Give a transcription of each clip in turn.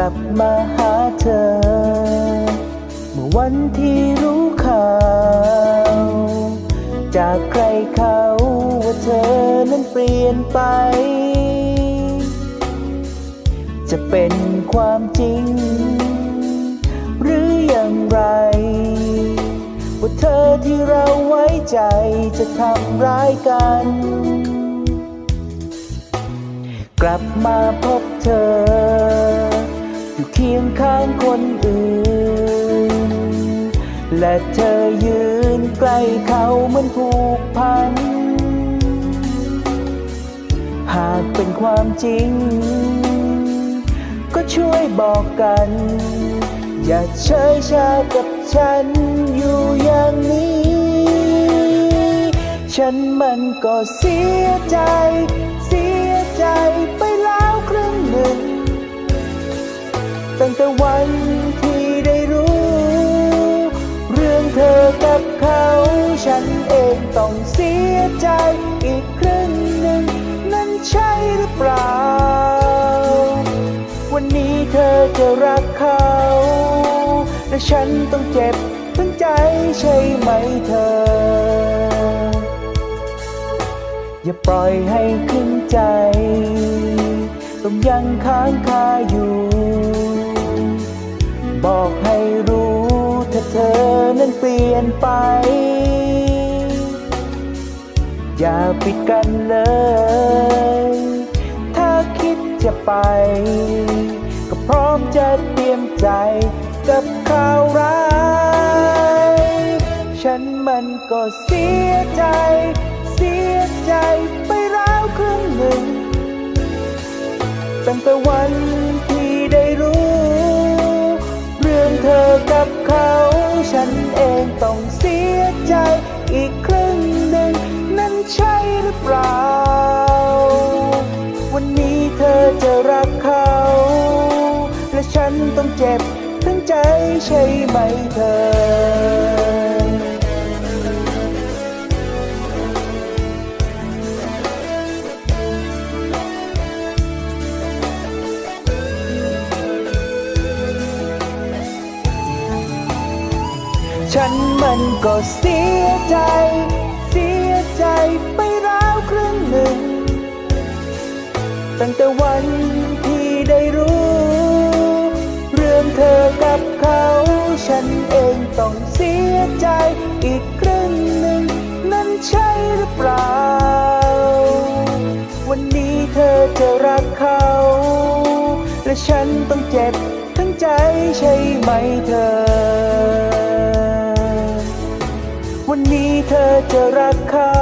ลับมาหาเธอ เมื่อวันที่รู้ข่าว จากใครเขาว่าเธอนั้นเปลี่ยนไป จะเป็นความจริง หรืออย่างไร ว่าเธอที่เราไว้ใจจะทำร้ายกันกลับมาพบเธอ อยู่เคียงข้างคนอื่น และเธอยืนใกล้เขาเหมือนผูกพัน หากเป็นความจริง ก็ช่วยบอกกัน อย่าเฉยชากับฉันอยู่อย่างนี้ ฉันมันก็เสียใจ รือเปล่า วันนี้เธอจะรักเขาและฉันต้องเจ็บทั้งใจใช่ไหมเธอ อย่าปล่อยให้ขึ้นใจ ต้องยังค้างคาอยู่ บอกให้รู้ถ้าเธอนั้นเปลี่ยนไป อย่าปิดกันเลย จะไป ก็พร้อมจะเตรียมใจกับข่าวร้าย ฉันมันก็เสียใจ เสียใจไปแล้วครึ่งหนึ่ง ตั้งแต่วันที่ได้รู้ เรื่องเธอกับเขา ฉันเองต้องเสียใจอีกครึ่งหนึ่ง นั้นใช่หรือเปล่า ใจใช่ไหมเธอฉันมันก็เสียใจ เสียใจไปแล้วครึ่งหนึ่ง ตั้งแต่วัน ใจใช่ไหมเธอ วันนี้เธอจะรักเขา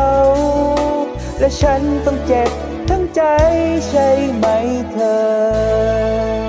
และฉันต้องเจ็บทั้งใจใช่ไหมเธอ